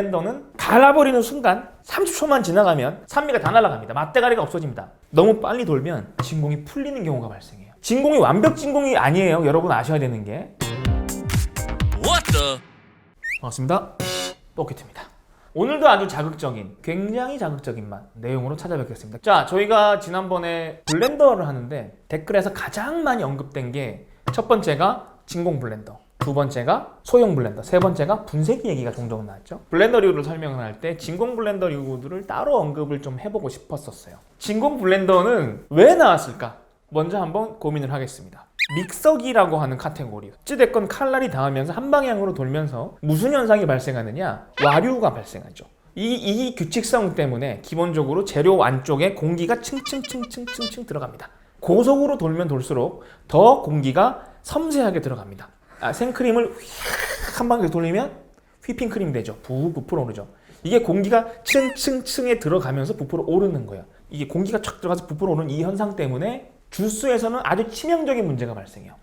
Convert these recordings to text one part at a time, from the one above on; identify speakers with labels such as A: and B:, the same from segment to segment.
A: 블렌더는 갈아버리는 순간 30초만 지나가면 산미가 다 날아갑니다. 맛대가리가 없어집니다. 너무 빨리 돌면 진공이 풀리는 경우가 발생해요. 진공이 완벽 진공이 아니에요. 여러분 아셔야 되는 게.
B: What the?
A: 반갑습니다. 포켓입니다. 오늘도 아주 자극적인, 굉장히 자극적인 맛 내용으로 찾아뵙겠습니다. 자, 저희가 지난번에 블렌더를 하는데 댓글에서 가장 많이 언급된 게 첫 번째가 진공 블렌더, 두 번째가 소형 블렌더, 세 번째가 분쇄기 얘기가 종종 나왔죠. 블렌더류를 설명을 할때 진공 블렌더류들을 따로 언급을 좀 해보고 싶었었어요. 진공 블렌더는 왜 나왔을까? 먼저 한번 고민을 하겠습니다. 믹서기라고 하는 카테고리. 어찌됐건 칼날이 닿으면서 한 방향으로 돌면서 무슨 현상이 발생하느냐? 와류가 발생하죠. 이, 이 규칙성 때문에 기본적으로 재료 안쪽에 공기가 층층층층층층 들어갑니다. 고속으로 돌면 돌수록 더 공기가 섬세하게 들어갑니다. 아, 생크림을 휙한 방에 돌리면 휘핑크림 되죠. 부 부풀어 오르죠. 이게 공기가 층층층에 들어가면서 부풀어 오르는 거예요. 이게 공기가 촥 들어가서 부풀어 오르는 이 현상 때문에 주스에서는 아주 치명적인 문제가 발생해요.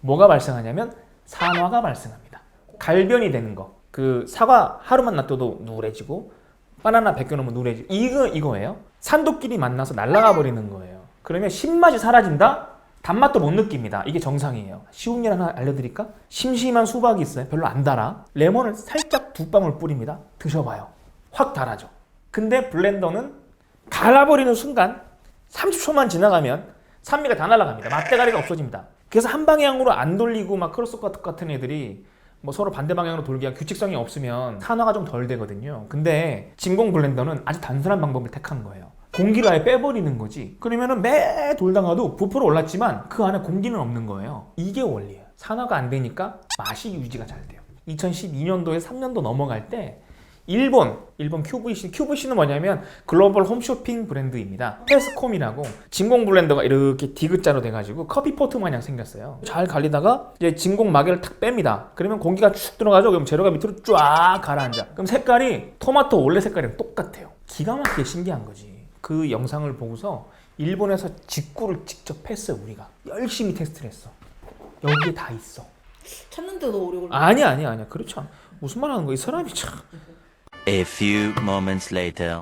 A: 뭐가 발생하냐면 산화가 발생합니다. 갈변이 되는 거. 그 사과 하루만 놔둬도 누래지고 바나나 벗겨놓으면 누래지고 이거 이거예요. 산도끼리 만나서 날아가 버리는 거예요. 그러면 신맛이 사라진다? 단맛도 못 느낍니다. 이게 정상이에요. 쉬운 일 하나 알려드릴까? 심심한 수박이 있어요. 별로 안 달아. 레몬을 살짝 두 방울 뿌립니다. 드셔봐요. 확 달아져. 근데 블렌더는 갈아버리는 순간 30초만 지나가면 산미가 다 날아갑니다. 맛대가리가 없어집니다. 그래서 한 방향으로 안 돌리고 막 크로스커트 같은 애들이 뭐 서로 반대 방향으로 돌기 위한 규칙성이 없으면 산화가 좀 덜 되거든요. 근데 진공 블렌더는 아주 단순한 방법을 택한 거예요. 공기를 아예 빼버리는 거지. 그러면은 매 돌다가도 부풀어 올랐지만 그 안에 공기는 없는 거예요. 이게 원리예요. 산화가 안 되니까 맛이 유지가 잘 돼요. 2012년도에 3년도 넘어갈 때 일본, 일본 QVC, QVC는 뭐냐면 글로벌 홈쇼핑 브랜드입니다. 테스콤이라고 진공 블렌더가 이렇게 디귿자로 돼가지고 커피포트 마냥 생겼어요. 잘 갈리다가 이제 진공 마개를 탁 뺍니다. 그러면 공기가 축 들어가죠. 그럼 재료가 밑으로 쫙 가라앉아. 그럼 색깔이 토마토 원래 색깔이랑 똑같아요. 기가 막히게 신기한 거지. 그 영상을 보고서 일본에서 직구를 직접 했어요. 우리가 열심히 테스트를 했어. 여기에 다 있어.
C: 찾는데도 오래 걸려.
A: 아니야, 아니야, 아니야. 그렇지 않아. 무슨 말 하는 거야? 이 사람이 참.
B: A few moments later.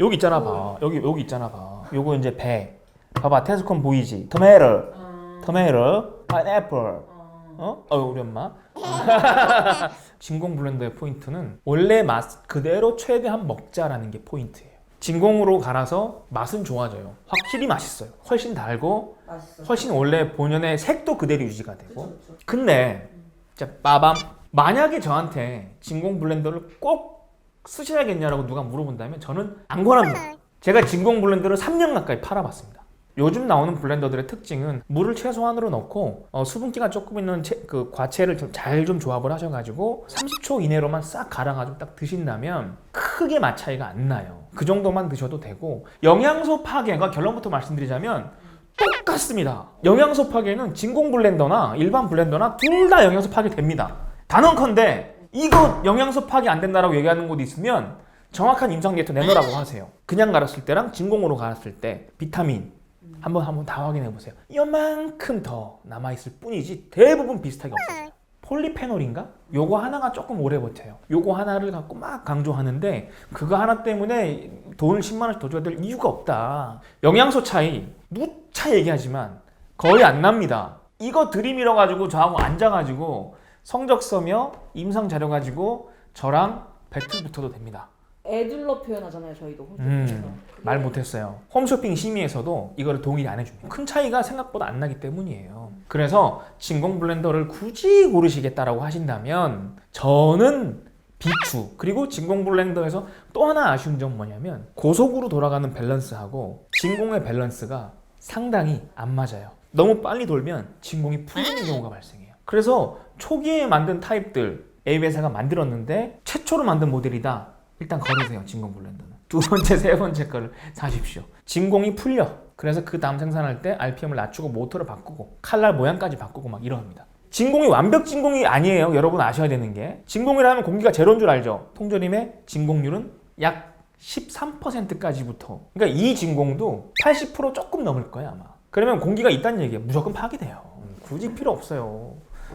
A: 여기 있잖아 봐 여기 여기 있잖아 봐 요거 이제 배 봐봐 테스콘 보이지 토마토 토마토 파인애플 어? 어 우리 엄마 진공 블렌더의 포인트는 원래 맛 그대로 최대한 먹자라는 게 포인트예요 진공으로 갈아서 맛은 좋아져요 확실히 맛있어요 훨씬 달고
C: 맛있어.
A: 훨씬 원래 본연의 색도 그대로 유지가 되고
C: 그쵸, 그쵸.
A: 근데 진짜 빠밤 만약에 저한테 진공 블렌더를 꼭 쓰셔야겠냐라고 누가 물어본다면 저는 안 권합니다. 제가 진공 블렌더를 3년 가까이 팔아봤습니다. 요즘 나오는 블렌더들의 특징은 물을 최소한으로 넣고 어, 수분기가 조금 있는 채- 그 과채를 잘좀 조합을 하셔가지고 30초 이내로만 싹 갈아가지고 딱 드신다면 크게 맛 차이가 안 나요. 그 정도만 드셔도 되고 영양소 파괴가 결론부터 말씀드리자면 똑같습니다. 영양소 파괴는 진공 블렌더나 일반 블렌더나 둘 다 영양소 파괴 됩니다. 단언컨대 이거 영양소 파괴 안 된다라고 얘기하는 곳이 있으면 정확한 임상 데이터 내놓으라고 하세요. 그냥 갈았을 때랑 진공으로 갈았을 때 비타민 한번 한번 다 확인해 보세요. 이만큼 더 남아 있을 뿐이지 대부분 비슷하게 없어요. 폴리페놀인가? 요거 하나가 조금 오래 버텨요. 요거 하나를 갖고 막 강조하는데 그거 하나 때문에 돈을 10만 원씩 더 줘야 될 이유가 없다. 영양소 차이 누차 얘기하지만 거의 안 납니다. 이거 들이밀어 가지고 저하고 앉아 가지고 성적 써며 임상 자료 가지고 저랑 배틀 붙어도 됩니다.
C: 애들로 표현하잖아요, 저희도.
A: 음, 말 못했어요. 홈쇼핑 심의에서도 이거를 동의 안 해줍니다. 큰 차이가 생각보다 안 나기 때문이에요. 그래서 진공 블렌더를 굳이 고르시겠다라고 하신다면 저는 비추 그리고 진공 블렌더에서 또 하나 아쉬운 점 뭐냐면 고속으로 돌아가는 밸런스하고 진공의 밸런스가 상당히 안 맞아요. 너무 빨리 돌면 진공이 풀리는 경우가 발생해요. 그래서 초기에 만든 타입들 A 회사가 만들었는데 최초로 만든 모델이다. 일단 걸으세요 진공 블렌더는. 두 번째 세 번째 거를 사십시오. 진공이 풀려. 그래서 그 다음 생산할 때 RPM을 낮추고 모터를 바꾸고 칼날 모양까지 바꾸고 막 이럽니다. 진공이 완벽 진공이 아니에요. 여러분 아셔야 되는 게. 진공이라면 공기가 제로인 줄 알죠? 통조림의 진공률은 약 13%까지부터. 그러니까 이 진공도 80% 조금 넘을 거예요 아마. 그러면 공기가 있다는 얘기예요. 무조건 파괴돼요. 굳이 필요 없어요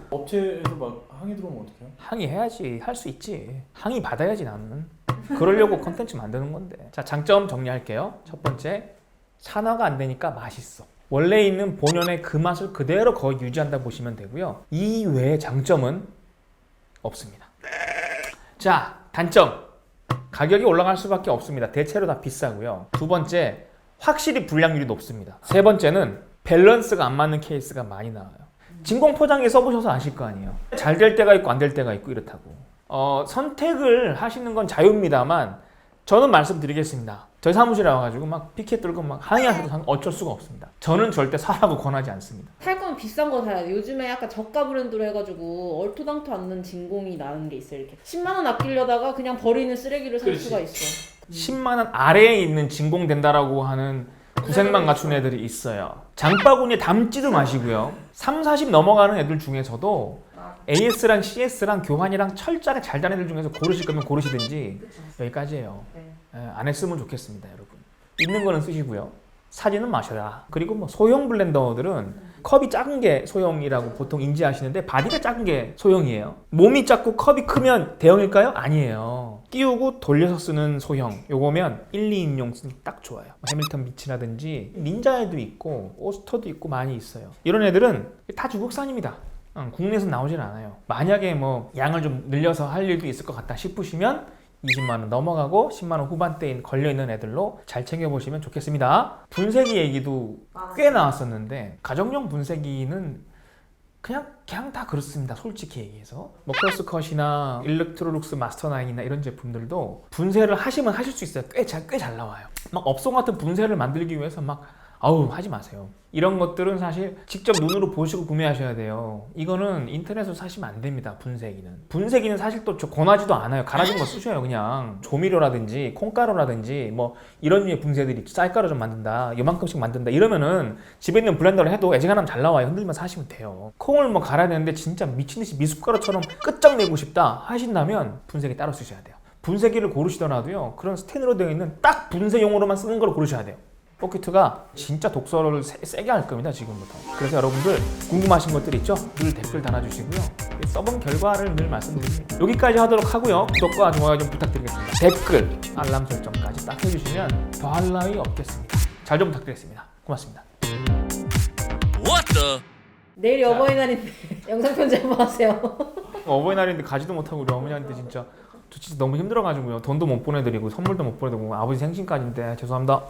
D: 업체에서 막 항의 들어오면 어떡해요?
A: 항의해야지 할 수 있지. 항의 받아야지 나는. 그러려고 컨텐츠 만드는 건데. 자 장점 정리할게요. 첫 번째 산화가 안 되니까 맛있어. 원래 있는 본연의 그 맛을 그대로 거의 유지한다 보시면 되고요. 이 외의 장점은 없습니다. 자 단점. 가격이 올라갈 수밖에 없습니다. 대체로 다 비싸고요. 두 번째 확실히 불량률이 높습니다. 세 번째는 밸런스가 안 맞는 케이스가 많이 나와요 진공 포장기 써보셔서 아실 거 아니에요. 잘 될 때가 있고 안 될 때가 있고 이렇다고. 어, 선택을 하시는 건 자유입니다만 저는 말씀드리겠습니다. 저희 사무실에 와가지고 막 피켓 들고 막 항의하셔도 상- 어쩔 수가 없습니다. 저는 절대 사라고 권하지 않습니다.
C: 살 거면 비싼 거 사야 돼. 요즘에 약간 저가 브랜드로 해가지고 얼토당토 않는 진공이 나는 게 있어 이렇게. 10만 원 아끼려다가 그냥 버리는 쓰레기를 살
A: 그렇지.
C: 수가 있어.
A: 10만 원 아래에 있는 진공 된다라고 하는 구색만 갖춘 애들이 있어요. 장바구니에 담지도 마시고요. 3, 40 넘어가는 애들 중에서도 AS랑 CS랑 교환이랑 철저하게 잘 다는 애들 중에서 고르실 거면 고르시든지 여기까지예요.
C: 네.
A: 예, 안 했으면 좋겠습니다, 여러분. 있는 거는 쓰시고요. 사진은 마셔라. 그리고 뭐 소형 블렌더들은 컵이 작은 게 소형이라고 보통 인지하시는데 바디가 작은 게 소형이에요. 몸이 작고 컵이 크면 대형일까요? 아니에요. 끼우고 돌려서 쓰는 소형. 요거면 1, 2인용 쓰기 딱 좋아요. 뭐 해밀턴 비치라든지 닌자에도 있고 오스터도 있고 많이 있어요. 이런 애들은 다 중국산입니다. 어, 국내에서 나오질 않아요. 만약에 뭐 양을 좀 늘려서 할 일도 있을 것 같다 싶으시면 20만 원 넘어가고 10만 원 후반대인 걸려 있는 애들로 잘 챙겨 보시면 좋겠습니다. 분쇄기 얘기도 꽤 나왔었는데 가정용 분쇄기는 그냥 그냥 다 그렇습니다. 솔직히 얘기해서 뭐 크로스컷이나 일렉트로룩스 마스터9이나 이런 제품들도 분쇄를 하시면 하실 수 있어요. 꽤 잘 꽤 잘 나와요. 막 업소 같은 분쇄를 만들기 위해서 막 아우 하지 마세요. 이런 것들은 사실 직접 눈으로 보시고 구매하셔야 돼요. 이거는 인터넷으로 사시면 안 됩니다. 분쇄기는. 분쇄기는 사실 또 저 권하지도 않아요. 갈아진 거 쓰셔요. 그냥 조미료라든지 콩가루라든지 뭐 이런 류의 분쇄들이 쌀가루 좀 만든다. 요만큼씩 만든다. 이러면은 집에 있는 블렌더를 해도 애지간하면 잘 나와요. 흔들면 사시면 돼요. 콩을 뭐 갈아야 되는데 진짜 미친 듯이 미숫가루처럼 끝장내고 싶다 하신다면 분쇄기 따로 쓰셔야 돼요. 분쇄기를 고르시더라도요. 그런 스텐으로 되어 있는 딱 분쇄용으로만 쓰는 걸 고르셔야 돼요. 포켓가 진짜 독서를 세, 세게 할 겁니다 지금부터. 그래서 여러분들 궁금하신 것들 있죠? 늘 댓글 달아주시고요. 써본 결과를 늘 말씀드립니다. 여기까지 하도록 하고요. 구독과 좋아요 좀 부탁드리겠습니다. 댓글 알람 설정까지 딱 해주시면 더할 나위 없겠습니다. 잘 좀 부탁드리겠습니다. 고맙습니다.
B: What the?
C: 내일 어버이날인데 영상 편지 한번 하세요.
A: 어버이날인데 가지도 못하고 우리 어머니한테 진짜 저 진짜 너무 힘들어가지고요. 돈도 못 보내드리고 선물도 못 보내드리고 아버지 생신까지인데 죄송합니다